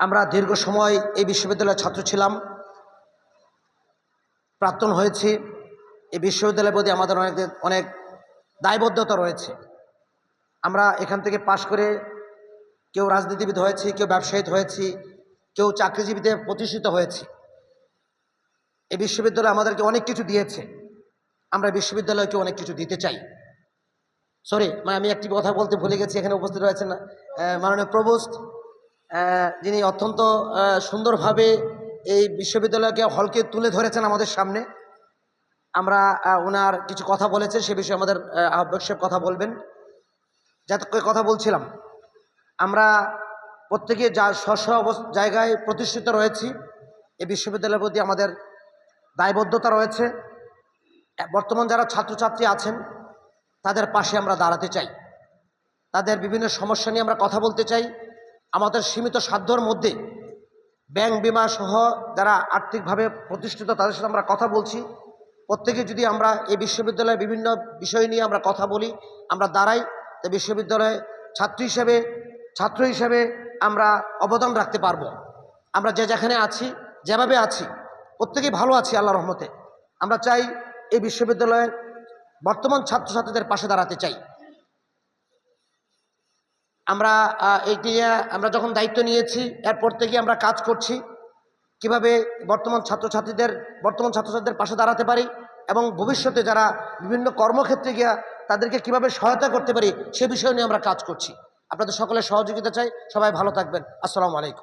আমরা দীর্ঘ সময় এই বিশ্ববিদ্যালয়ের ছাত্র ছিলাম প্রাক্তন হয়েছি। এই বিশ্ববিদ্যালয়ের প্রতি আমাদের অনেক অনেক দায়বদ্ধতা রয়েছে। আমরা এখান থেকে পাশ করে কেউ রাজনীতিবিদ হয়েছি কেউ ব্যবসায়িক হয়েছি কেউ চাকরিজীবীতে প্রতিষ্ঠিত হয়েছি। এই বিশ্ববিদ্যালয় আমাদেরকে অনেক কিছু দিয়েছে। আমরা বিশ্ববিদ্যালয়কে অনেক কিছু দিতে চাই। সরি মানে আমি একটি কথা বলতে ভুলে গেছি এখানে উপস্থিত রয়েছেন মাননীয় প্রবোস্ট আহ, যিনি অত্যন্ত সুন্দরভাবে এই বিশ্ববিদ্যালয়কে হলকে তুলে ধরেছেন আমাদের সামনে। আমরা ওনার কিছু কথা বলেছেন সে বিষয়ে আমাদের আহ, আহ্বায়ক সাহেব কথা বলবেন। যাতে কথা বলছিলাম। আমরা প্রত্যেকে যা স্ব জায়গায় প্রতিষ্ঠিত রয়েছি। এই বিশ্ববিদ্যালয়ের প্রতি আমাদের দায়বদ্ধতা রয়েছে। বর্তমান যারা ছাত্রছাত্রী আছেন তাদের পাশে আমরা দাঁড়াতে চাই। তাদের বিভিন্ন সমস্যা নিয়ে আমরা কথা বলতে চাই। আমাদের সীমিত সাধ্যর মধ্যে ব্যাংক বিমা সহ যারা আর্থিকভাবে প্রতিষ্ঠিত, তাদের সাথে আমরা কথা বলছি। প্রত্যেকে যদি আমরা এই বিশ্ববিদ্যালয়ে বিভিন্ন বিষয় নিয়ে আমরা কথা বলি, আমরা দাঁড়াই, তো বিশ্ববিদ্যালয়ে ছাত্র হিসেবে ছাত্র হিসেবে আমরা অবদান রাখতে পারব। আমরা যে যেখানে আছি, যেভাবে আছি, প্রত্যেকেই ভালো আছি আল্লাহ রহমতে। আমরা চাই এই বিশ্ববিদ্যালয়ের বর্তমান ছাত্রছাত্রীদের পাশে দাঁড়াতে চাই। আমরা নিয়ে আমরা যখন দায়িত্ব নিয়েছি, এরপর থেকে আমরা কাজ করছি কীভাবে বর্তমান ছাত্রছাত্রীদের বর্তমান ছাত্রছাত্রীদের পাশে দাঁড়াতে পারি এবং ভবিষ্যতে যারা বিভিন্ন কর্মক্ষেত্রে গিয়া তাদেরকে কীভাবে সহায়তা করতে পারি, সে বিষয় নিয়ে আমরা কাজ করছি। আপনাদের সকলের সহযোগিতা চাই। সবাই ভালো থাকবেন। আসসালামু আলাইকুম।